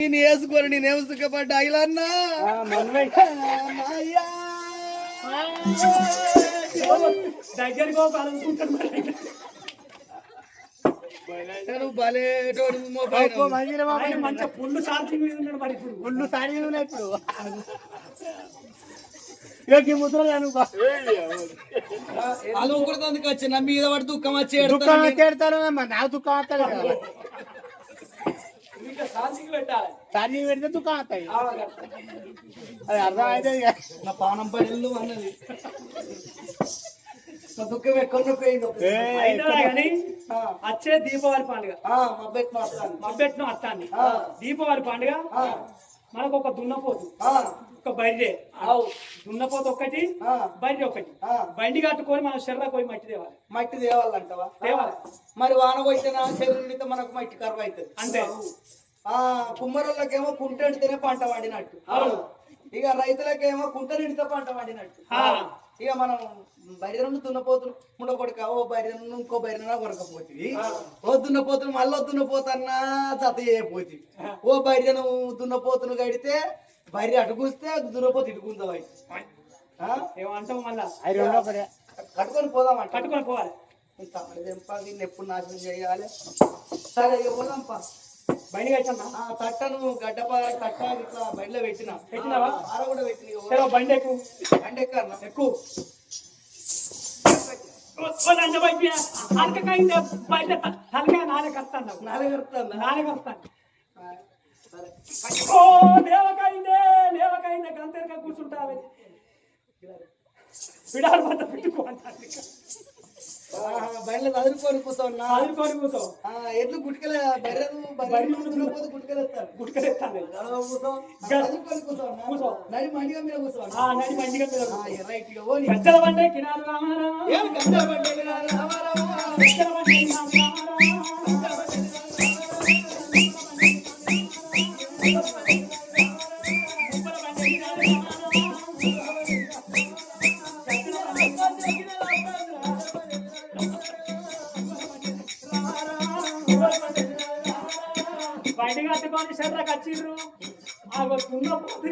నేను వేసుకొని నేనేం సుఖపడ్డా. నువ్వు బలేటోడు పుల్లు మీద మరి ఇప్పుడు. ఉన్నాయి ఇప్పుడు. వచ్చి నా పడి దుఃఖం వచ్చి దుఃఖం. వచ్చేడతారు నాకు దుఃఖం వస్తాడు సారి పెడితే దుఃఖం వస్తాయి అది అర్థం అయితే నా పానం పడెళ్ళు అన్నది. దుఃఖం కానీ వచ్చే దీపావళి పండుగ. మబ్బెట్ను అత్తాన్ని. దీపావళి పండుగ మనకు ఒక దున్నపోతు. ఒక బర్రె దున్నపోతు ఒకటి బర్రె ఒకటి బండి కట్టుకొని మనం శర్ర పోయి మట్టి తేవాలి. మట్టి తేవాలంటవా? తేవాలి. మరి వాన చెరువునితో మనకు మట్టి కరువు అవుతుంది. అంతే. ఆ కుమ్మరులకేమో కుంటెడితేనే పంట పండినట్టు. అవును. ఇక రైతులకేమో కుంట నిండితే పంట పండినట్టు. ఆ. ఇక మనం బరిదను దున్నపోతులు ఉండకొడక ఓ బరిదను ఇంకో బరిదన కొరకపోతుంది ఓ దున్నపోతులు మళ్ళీ దున్నపోతన్నా జత చేయపోతుంది ఓ బరిదను దున్నపోతును గడితే బరి అటు కూస్తే దున్నపోతు ఇటు గుందవు ఏమంటాం మళ్ళా? కట్టుకొని పోదామంట. కట్టుకొని పోవాలి. దీన్ని ఎప్పుడు నాశనం చేయాలి? సరే ఇక పోదాంపా. బండి కట్టన్నా ఆ తట్టను గడ్డప తట్ట ఇట్లా బండిలో పెట్టిన. పెట్టినావా? ఆర కూడా పెట్టిన బండి ఎక్కువ బండి ఎక్కువ బయట తలకాయ ఓ గంతెరక కూర్చుంటావి. పెట్టుకో బండిలో చదువుకొని కూర్చోన్నా. ఆదుకొని కూర్చో. ఎడ్లు గుట్కలే బర్రెలు బర్రెలు దున్నపోతే గుట్కలేస్తారు గుడికెత్తాను కూర్చో. చదువుకొని కూర్చోన్నా కూర్చో. నడి మండిగా మీద కూర్చోన్నా నడి బండిగా మీద రైట్ గజ్జల బండే కినారు రామారామ ఏం గంజా బండి రామారావు? గజ్జల బండే కినారు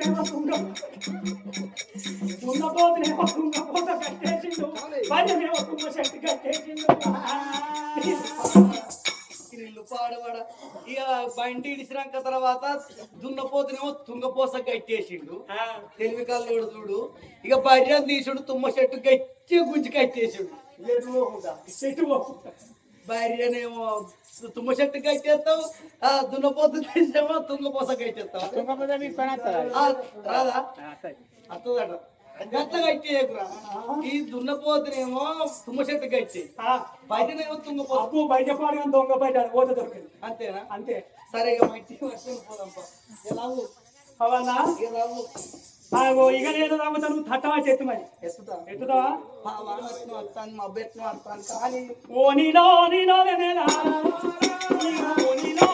తుంగపోతునేమో తుంగ తుంగపోతునేమో తుంగపోత కట్టేసిండు భార్యనేమో తుంగ శక్తి కట్టేసిండు ఇల్లు ఇక బండి ఇడిసినాక తర్వాత దున్నపోతునేమో తుంగపోస కట్టేసిండు. ఆ, తెలివి కల్లోడు చూడు. ఇక బర్రెను తీసుడు తుమ్మ చెట్టు గట్టి గుంజి కట్టేసిండు. పోకుండా, చెట్టు పోకుండా. భార్యనేమో తుమ్మ చెట్టు కట్టేస్తావు ఆ దున్నపోతు తీసేమో తుంగపోస కట్టేస్తావు తుంగపోతే రాదా? అత్తదట. గట్ల కట్టేయకురా ఈ దున్నపోతునేమో తుమ్మ చెట్టు కట్టి తుంగపోస అప్పు బయట పాడుగా దొంగ బయట ఓట దొరికింది. అంతేనా? అంతే. సరే ఇక మట్టి పట్టుకొని పోదాంపా ఎలాగూ? ఎలాగూ? ఆగో ఇక నేను రాబోతాను తట్టవా చెట్టు మరి? ఎత్తుతా. ఎత్తుతావా? నీలో నీలో. ఓ నీలో నీలో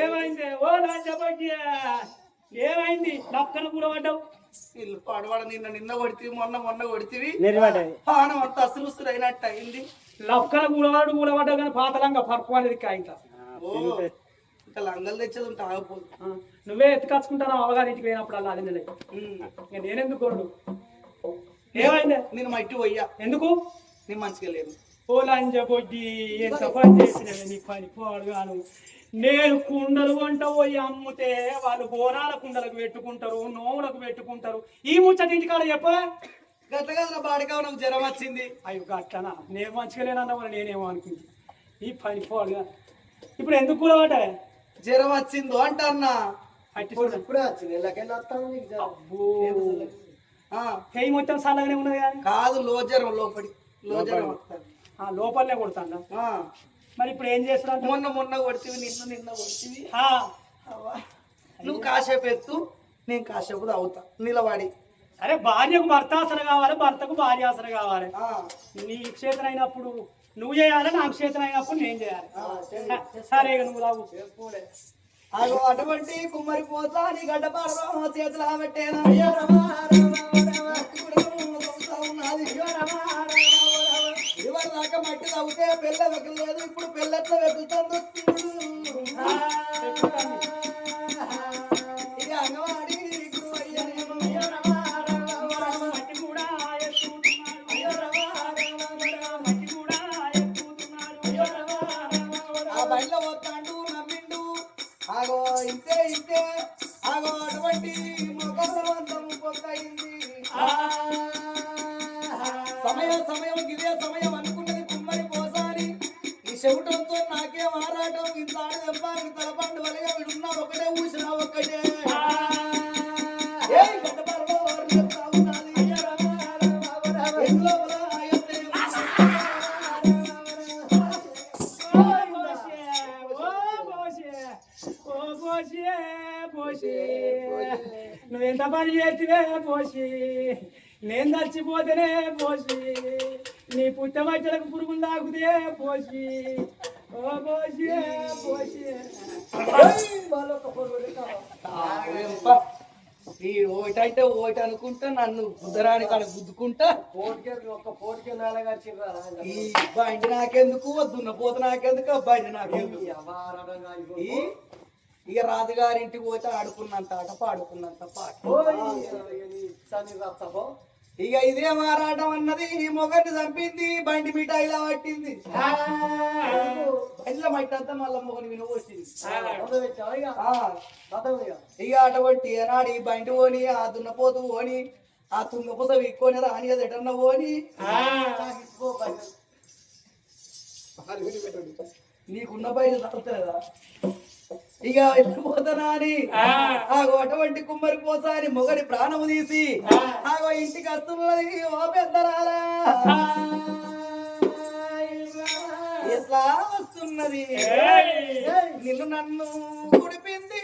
ఏమైంది? ఓ రాజభాగ్య ఏమైంది? లక్కన కూడా పడ్డావు. ఇల్లు పాడవాడ నిన్న నిన్న కొడితే మొన్న మొన్న కొడితివి. పానం అంతా అసలు అయినట్టు అయింది లక్కన కూడవాడు కూడా పడ్డావు కానీ పాతలంగా పరుపు అనేది కాయింత ఓ ఇంకా లంగలు తెచ్చేది ఉంటే ఆగిపోదు. నువ్వే ఎత్తుకచ్చుకుంటాను అవగారింటికి పోయినప్పుడు అలా అది. ఇక నేనెందుకు ఏమైంది నేను మట్టి పోయ్యా. ఎందుకు? నేను మంచిగా లేదు ఓ లంజ బొడ్డి ఎంత పని చేసినవే నీ పని పోడుగాను. నేను కుండలు వంట పోయి అమ్ముతే వాళ్ళు బోనాల కుండలకు పెట్టుకుంటారు నోములకు పెట్టుకుంటారు. ఈ ముచ్చట ఇంటికాడ చెప్ప. గట్ల గట్ల బాడిగా నాకు జ్వరం వచ్చింది. అయ్యో గట్టనా నేను మంచిగా లేనన్నా మరి నేనేమో అనుకుంటా ఈ పని పోడుగా. ఇప్పుడు ఎందుకు కూడవాట జ్వరం వచ్చిందో నీకు జర. అబ్బో. చేయి మొత్తం చల్లగానే ఉన్నది కానీ? కాదు లో జ్వరం లోపడి. లో జ్వరం వస్తుంది. ఆ లోపలనే కొడుతాండ? ఆ, మరి ఇప్పుడు ఏం చేస్తున్నా మొన్న మొన్న కొడితివి నిన్న నిన్న కొడితివి. అవ్వా. నువ్వు కాసేపు ఎత్తు నేను కాసేపు తాగుతా. నిలబడి. సరే భార్యకు భర్త అసలు కావాలి భర్తకు భార్య అసలు కావాలి. ఆ, నీ చేతన అయినప్పుడు నువ్వు చేయాలి నాకు చేతన అయినప్పుడు నేను చేయాలి. సరే నువ్వు రావు అటువంటి కుమ్మరి పోతా నీ గడ్డ పాడరా చేతులు ఆబట్టేనా పని చేతివే పోసి నేను చచ్చిపోతేనే పోసి నీ పుట్టమచ్చలకు పురుగులు తాకుతే పోసి. ఓ పోసి పోసి. ఈ ఓటంటే ఓటు అనుకుంటా నన్ను గుద్దరాని కాడ గుద్దుకుంటా. ఈ బండి నాకెందుకు? వద్దున్న పోత నాకెందుకు బండి నాకెందుకు? ఇక రాజుగారింటికి పోతే ఆడుకున్నంత ఆట పాడుకున్నంత పాట. ఇక ఇదే మారాటం అన్నది ఈ మొగన్ని చంపింది బండి మిఠాయిలా పట్టింది. బండిలో మట్టి అంతా మళ్ళీ మొగని వినవచ్చింది ఇక? అటువంటి ఏనాడు ఈ బండి పోని ఆ దున్నపోతు పోని ఆ తుంగపూస విక్కొని రాని అది ఎటన్నా పోని. నీకున్న బయలు తగ్గుతుందా ఇక అని ఆగో అటువంటి కుమ్మరి పోసా అని మొగడి ప్రాణము తీసి ఆగో ఇంటికి వస్తున్నది ఓ పెద్దరాలా ఎట్లా వస్తున్నది? నిన్ను నన్ను కుడిపింది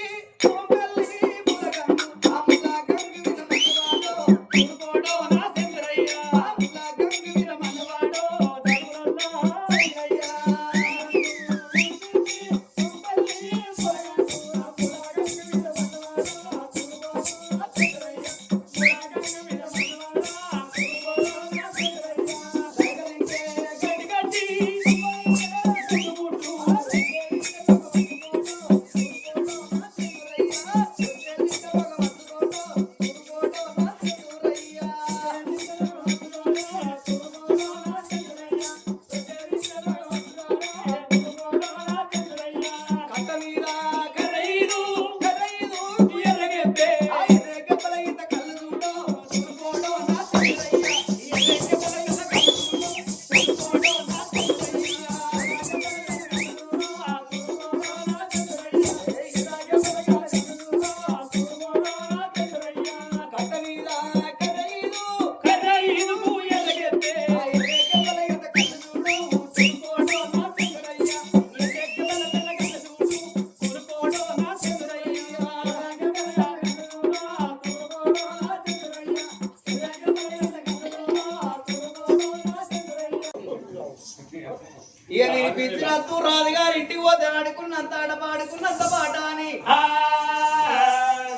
రాజుగారి ఇంటికి పోతే ఆడుకున్నంత ఆట పాడుకున్నంత పాట అని.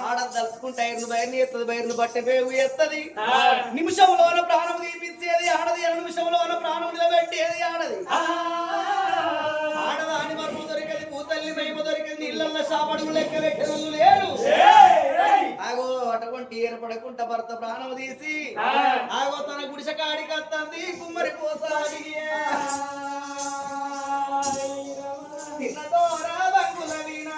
ఆడ తలుచుకుంటే ఐదు బయర్ని ఎత్తది బయర్ని బట్టె పేగు ఎత్తది. నిమిషంలోన ప్రాణం తీపిచ్చేది ఆడది ఎర నిమిషంలోన ప్రాణం నిలబెట్టేది ఆడది. ఆడదాని మరుపు దొరికేది పూతల్లి మహిమ దొరికేది ఇళ్ళల్లో సాపడుగు లెక్క పెట్టిన లేరు. ఆగో అటువంటి ఏర్పడకుండా భర్త ప్రాణం తీసి ఆగో తన గుడిసె కాడికి వస్తుంది కుమ్మరి కోసాగి చిన్నదోరా బంగుల వీణ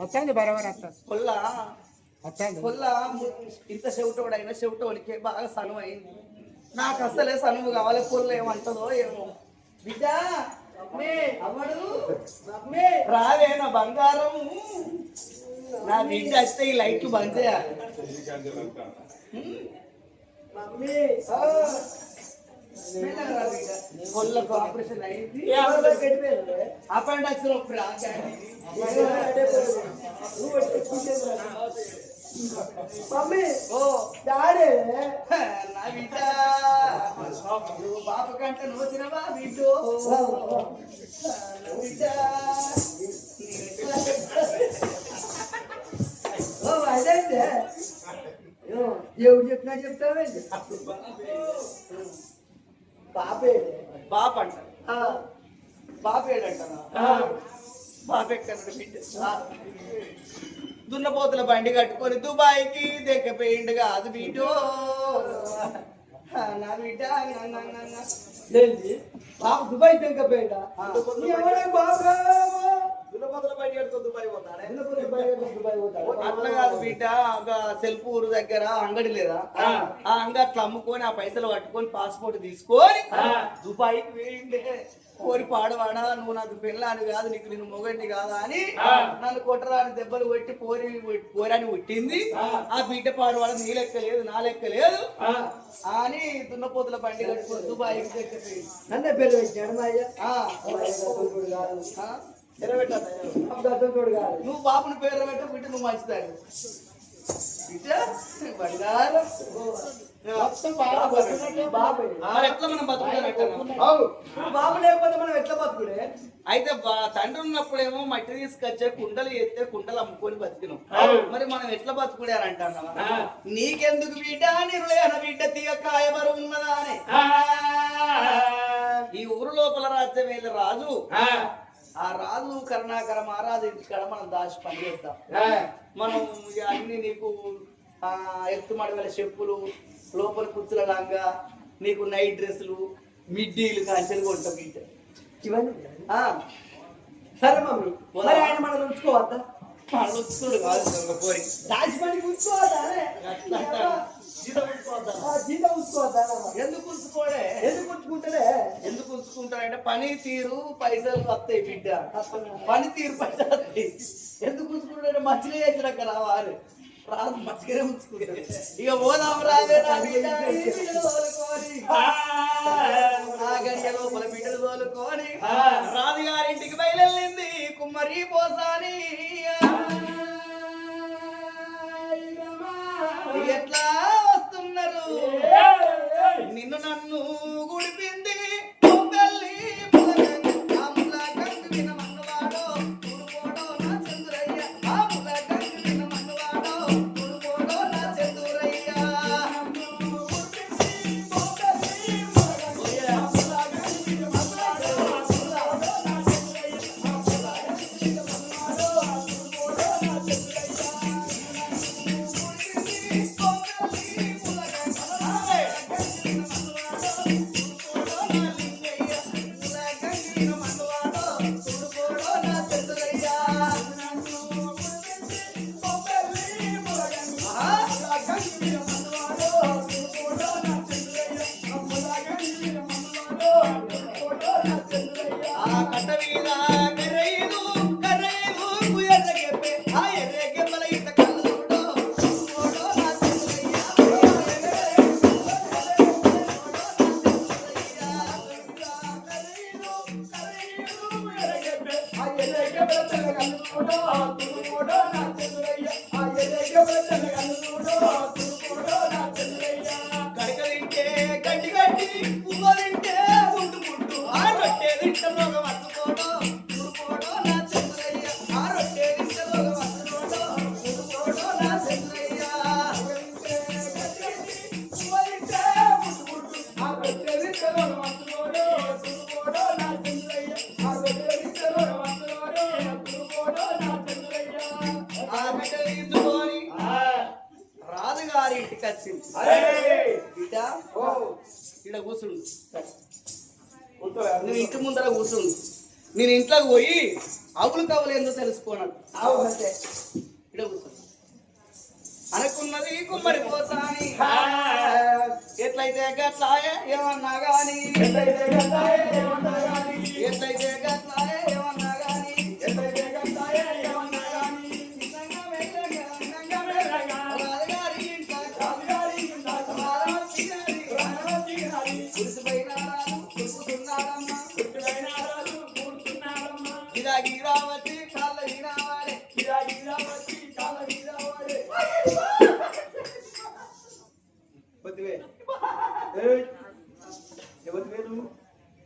వచ్చండి బరోబర్ పొల్ల వచ్చండి పొల్ల ఇంత చెవిటోడైనా చెవిటోడికి బాగా సనువు అయింది నాకు అసలే సనువు కావాలి పొల్ల ఏమంటదో ఏమో. బిడ్డ అమ్మడు రావే నా బంగారం. నా బిడ్డ వస్తే ఈ లైట్లు బంద్ చేయాలి మెల్లగా ఆపరేషన్ అయింది అపెండక్స్ నొప్పి మమ్మీ ఓ డాడీ నా బిడ్డ నువ్వు బాప కంటే నువ్వు తినవా బిడ్డు బిడ్డ అదైతే దేవుడు చెప్పినా పాపే బాప. అంట బాప ఏడంటారా బాప ఎక్కడ బిడ్డ. దున్నపోతుల బండి కట్టుకొని దుబాయ్కి దగ్గపోయిండు కాదు బిడ్డో. నా బిడ్డ బాబు దుబాయ్ తెంకపోయాడ బాబు దున్నపోతుల బండి కట్టుకొని దుబాయ్ పోతాడే దుబాయ్ పోతాడు అట్లా కాదు బిడ్డ ఒక సెల్ఫ్ ఊరు దగ్గర అంగడి లేదా? ఆ. అంగడి అట్లా అమ్ముకొని ఆ పైసలు పట్టుకొని పాస్పోర్ట్ తీసుకొని దుబాయ్కి వేయండి కోరి పాడవాడా నువ్వు నాకు పెళ్ళాని కాదు నీకు నేను మొగడిని కాదా అని నన్ను కొట్టరాని దెబ్బలు కొట్టి పోరి పోరాని కొట్టింది. ఆ. బిడ్డ పాడవాడ నీ లెక్క లేదు నా లెక్క లేదు అని దున్నపోతుల బండి కట్టుకొని దుబాయ్కి దగ్గర నన్నే పేరు పెట్టాడు మా నువ్వు బాపుని పేరు పెట్ట బిడ్డ నువ్వు మంచిదాన్ని. బంగారం. బాబే మనం బతుకుతాం బాబు బాబు లేకపోతే మనం ఎట్లా బతుకుడే? అయితే తండ్రి ఉన్నప్పుడేమో మట్టి తీసుకొచ్చే కుండలు ఎత్తే కుండలు అమ్ముకొని బతికినాం. మరి మనం ఎట్లా బతుకుడే అని నీకెందుకు బిడ్డ? నిర్లయన బిడ్డ తీగ కాయబరు ఉన్నదా అని ఈ ఊరు లోపల రాజ్యం వెళ్ళి రాజు ఆ రాజు కరుణాకర మహారాజు ఇంటికాడ మనం దాచి పని చేద్దాం. మనం అన్ని నీకు ఆ ఎత్తు మడవల చెప్పులు లోపల కుచ్చుల లాగా నీకు నైట్ డ్రెస్సులు మిడ్డీలు కంచెలు కొంటాం ఇంట. ఇవన్నీ సరే మమ్మీ. మరి ఆయన మనం ఉంచుకోవద్దా? పళ్ళొచ్చుకోడు కాదు దొంగ పోరి. దాచి పని ఉంచుకోవద్దా? జీతం ఉంచుకోవద్దా? ఎందుకు ఉంచుకోడే? ఎందుకు ఉంచుకుంటాడే? ఎందుకు ఉంచుకుంటారంటే పని తీరు పైసలు వస్తాయి బిడ్డ. పని తీరు పైసలు వస్తాయి. ఎందుకు ఉంచుకుంటారంటే మంచిగా చేసినాక రావాలి రాదు మంచిగానే ఉంచుకుంటాడు ఇక పోదాం రాదే బిడ్డలు తోలుకొని రాజుగారింటికి బయలుదేరింది కుమ్మరి పోసాని. ఎట్లా వస్తున్నారు? నిన్ను నన్ను గుడిపింది రాజుగారి బిడ్డ ఇక్కడ కూర్చుండు నువ్వు ఇంటి ముందర కూర్చుండు నేను ఇంట్లోకి పోయి అవులు కవులు ఎందుకు తెలుసుకోనాడు ఇక్కడ కూర్చోండి అనుకున్నది కుమ్మరి పోతాని ఎట్లయితే గట్లాయే ఏమన్నా కానీ ఎట్లయితే గట్లాయే ఏమన్నా కానీ ఎట్లయితే గాని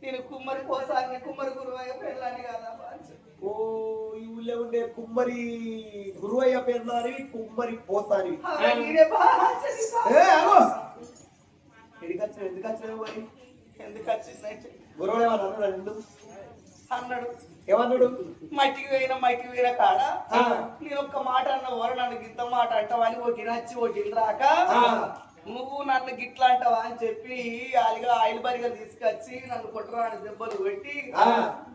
నేను కుమ్మరి పోసాన్ని కుమ్మరి గురువయ్య పెళ్ళాన్ని కదా. ఓ ఈ ఊళ్ళో ఉండే కుమ్మరి గురువయ్య పేర్లారి కుమ్మరి పోతాని ఎందుకు వచ్చినావు మరి? ఎందుకు వచ్చిందంటే గురువు ఏమన్నా అన్నాడా అన్నాడు. ఏమన్నాడు మట్టికి పోయిన మట్టికి పోయిన కాడ. నేను ఒక్క మాట అన్న వర నన్ను గిత్త మాట అంటావని ఒకటి నచ్చి ఒకటి రాక ఆ. నువ్వు నన్ను గిట్లా అంటావా అని చెప్పి అలిగా ఆయిల్ బరిగా తీసుకొచ్చి నన్ను కొట్టరాని దెబ్బలు పెట్టి ఆ.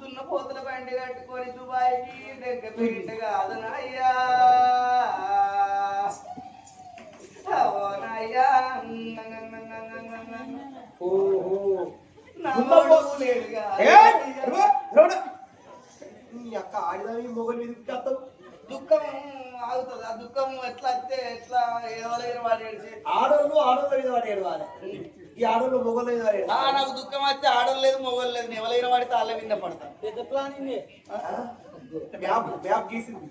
దున్నపోతుల బండి కట్టుకొని దుబాయ్కి దగ్గర పోయింది కాదనయ్యా అవునయ్యా ఓహో లేడుగా. ఏ రో, రోడ. నీ అక్క ఆడిదాని మొగలు మీద కత్తావు దుఃఖం ఆగుతుంది ఆ దుఃఖం ఎట్లా? ఎవరైనా వాడు ఏడిచి ఆడోళ్ళు ఆడోళ్ళ మీద వాడు ఏడవాలి. ఈ ఆడోళ్ళు మొగల మీద వాడు ఆ, నాకు దుఃఖం వస్తే ఆడలేదు మొగలు లేదు. ఎవరైనా వాడితే అల్ల విన్న పడతా. మ్యాప్ మ్యాప్ గీసింది.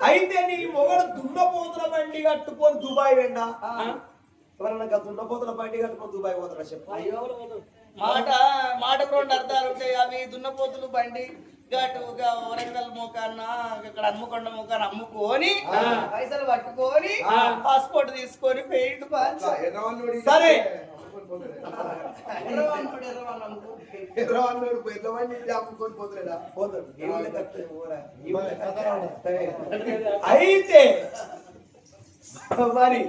అయితే నీ మొగడు దున్నపోతుల బండి కట్టుకొని దుబాయ్ వెండా? ఎవరన్నా దున్నపోతుల బండి కట్టుకొని దుబాయ్ పోతారా చెప్పు. మాట మాటకు రెండు అర్థాలు ఉంటాయి. అవి దున్నపోతులు బండి. గటు వరంగల్ మోకాన్న ఇక్కడ అమ్ముకొండ మోకాన్న అమ్ముకొని పైసలు పట్టుకొని పాస్పోర్ట్ తీసుకొని పెయింట్ సరే. అయితే మరి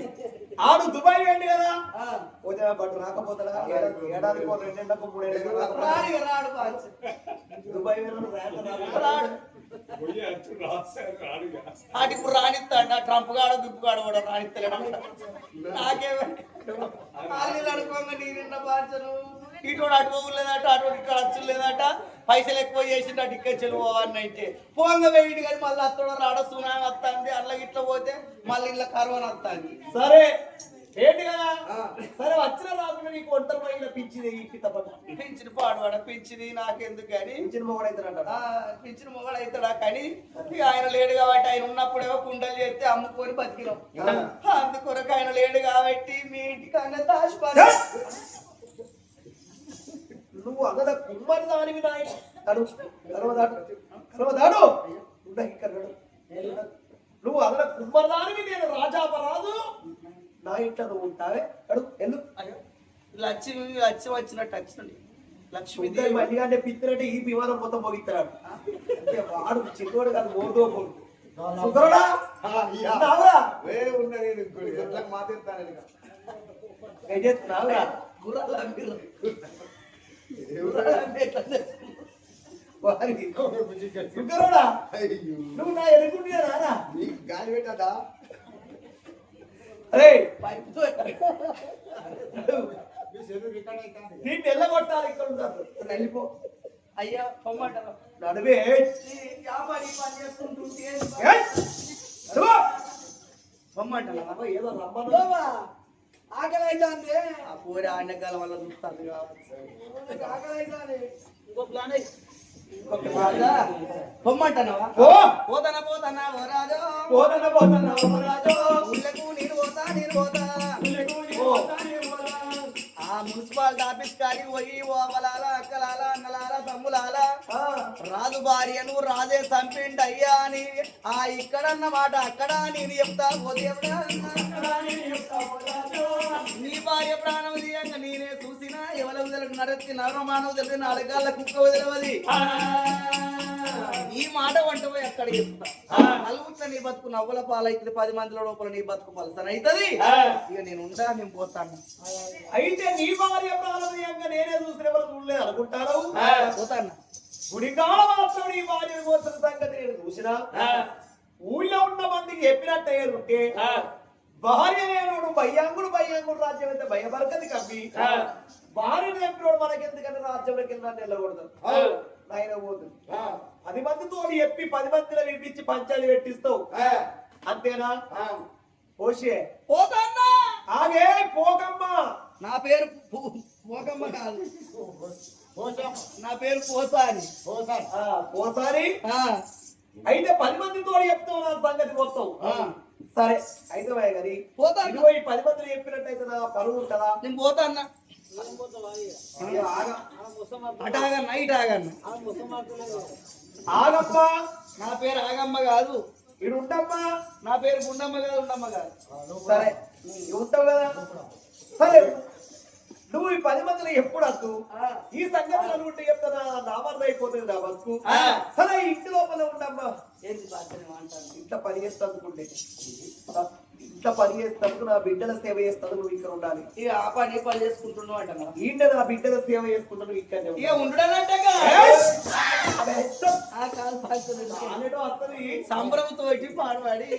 ఆడు దుబాయ్ వెళ్ళి కదా. ఆ, పోతే బట్ రాకపోతాడా ఏడాది ఏడాదికి ఒక రెండేళ్ళకు మూడేళ్ళకు రాడు రాడు. దుబాయ్ ఇప్పుడు రానిస్తాడ. ట్రంప్ గాడ దుప్పు గాడ కూడా రానిస్తలేడు. నాకేమే అనుకోంగా నీ నిన్న బాధ్యను ఇటు అటు పోలేదట అటు ఇక్కడ అచ్చు లేదట. పైసలు ఎక్కువ చేసిండు అటు ఇక్కడ చెలువు అని అంటే. పోంగ వేయండి కానీ మళ్ళీ అత్తడో రాడ సునామీ వస్తుంది అట్లా ఇట్లా పోతే మళ్ళీ ఇలా కరోనా వస్తుంది. సరే. ఏంటి కదా? సరే వచ్చిన రాకుండా నీకు ఒంటరి మహిళ పిచ్చింది ఈ పిత్తపట్ట పింఛన్ పాడువాడ పింఛని నాకెందుకు కానీ? పిచ్చిన మొగడైతాడంట ఆ, పింఛన్ మొగడు అవుతాడా కానీ ఆయన లేడు కాబట్టి ఆయన ఉన్నప్పుడేమో కుండలు చేస్తే అమ్ముకొని బతికినాం. అందుకొరకు ఆయన లేడు కాబట్టి మీ ఇంటికి అన్న దాచిపాలి నువ్వు అగద కుమ్మరి దానివి నాయన. తడు గర్వదాడు గర్వదాడు ఉండ ఇక్కడ నడు. నువ్వు అగద కుమ్మరి దానివి నేను రాజాపరాజు నా ఇంట్లో నువ్వు ఉంటావే. అడు ఎల్లు లక్ష్మి లక్ష్మి వచ్చినట్టు వచ్చింది లక్ష్మి ఇద్దరు మల్లిగానే పిత్తినట్టు ఈ విమానం మొత్తం పోగిస్తాడు అంటే వాడు చిన్నోడు కాదు మోదో సుందరుడా? వారికి సుందరుడా నువ్వు నా ఎరుగుంటున్నారా గాలి పెట్టదా అరే పైపుతో దీన్ని ఎల్లగొట్టాలి ఇక్కడ ఉంటారు వెళ్ళిపో. అయ్యా పొమ్మంటారు నడువే. వ్యాపారి పని చేసుకుంటుంటే! పొమ్మంటారా ఏదో రమ్మను. ఆకలి అవుతుంది ఆ పూరి ఆండకాల వల్ల చూస్తుంది కావచ్చు ఆకలి అవుతుంది ఇంకో ప్లాన్ పొమ్మంటానవా పో! పోతానా పోతానా ఓ రాజు. పోతన పోతన రాజు. ఊళ్ళకు నేను పోతా పోతా. ఆ మున్సిపాలిటీ ఆఫీస్ కాడికి పోయి ఓవలాల అక్కలాల అన్నలాల తమ్ములాల రాజు భార్యను రాజే చంపిండి అయ్యా అని ఆ ఇక్కడన్న మాట అక్కడ నేను చెప్తా నీ భార్య ప్రాణం తీయంగా నేనే చూసినా ఎవరి వదలకు నడత్తి నరమానవ తెలిసి నాలుగాళ్ళ కుక్క వదిలేవది. ఈ మాట వంట పోయి అక్కడ నలుగుట్ల నీ బతుకు నవ్వుల పాలైతుంది పది మందిలో లోపల నీ బతుకు పలసన అవుతుంది ఇక నేను ఉంటా నేను పోతాను. అయితే నీ భార్య నేనే చూడలేదు అనుకుంటారు? గుడికాల మాత్రం నీ భార్య కోసం సంగతి నేను చూసినా. ఊళ్ళో ఉన్న మందికి చెప్పినట్టు ఉంటే భార్య లేనోడు భయ్యాంగుడు భయ్యాంగుడు రాజ్యం అయితే భయపరకది కప్పి. భార్య చెప్పినోడు మనకెందుకంటే రాజ్యంలోకి వెళ్ళినా వెళ్ళకూడదు నాయన పోతుంది పది మందితో చెప్పి పది మందిలో వినిపించి పంచాయతీ పెట్టిస్తావు. అంతేనా? పోషే. పోతాన్నా. ఆగే పోకమ్మ. నా పేరు కాదు నా పేరు పోసాని ఆ, పోసారి? ఆ, అయితే పది మందితో చెప్తావు నా సంగతి మొత్తం. ఆ. సరే అయితే పోతాను ఇదిగో ఈ పది మందిని చెప్పినట్టయితే నా పరువు ఉంటుందా? నేను పోతాన్నా అయ్యో, ఆగ- అటు ఆగన్నా. ఆగమ్మా నా పేరు ఆగమ్మ కాదు. ఇడు ఉండమ్మా. నా పేరు గుండమ్మ కాదు ఉండమ్మ కాదు. సరే. ఉంటావు కదా. సరే. నువ్వు ఈ పది మందిని ఎప్పుడు వద్దు ఈ సంగతి అనుకుంటే చెప్తానా? నామర్ది అయిపోతుంది నా బతుకు. ఆ. సరే ఇంటి లోపల ఉండమ్మా. ఇంట్లో పని చేస్తానుకుంటే ఇంట్లో పని చేస్తాను నా బిడ్డల సేవ చేస్తాను నువ్వు ఇక్కడ ఉండాలి. ఇక ఆ పని పని చేసుకుంటున్నావు అంట ఈయన నా బిడ్డల సేవ చేసుకుంటా నువ్వు ఇక్కడనే ఇక ఉండాలి. ఉండడంటే ఏయ్! అదే ఇష్టం. ఆ కాలు పాడుతుంది అనేటో వస్తది. సంబరంతో పాడవాడి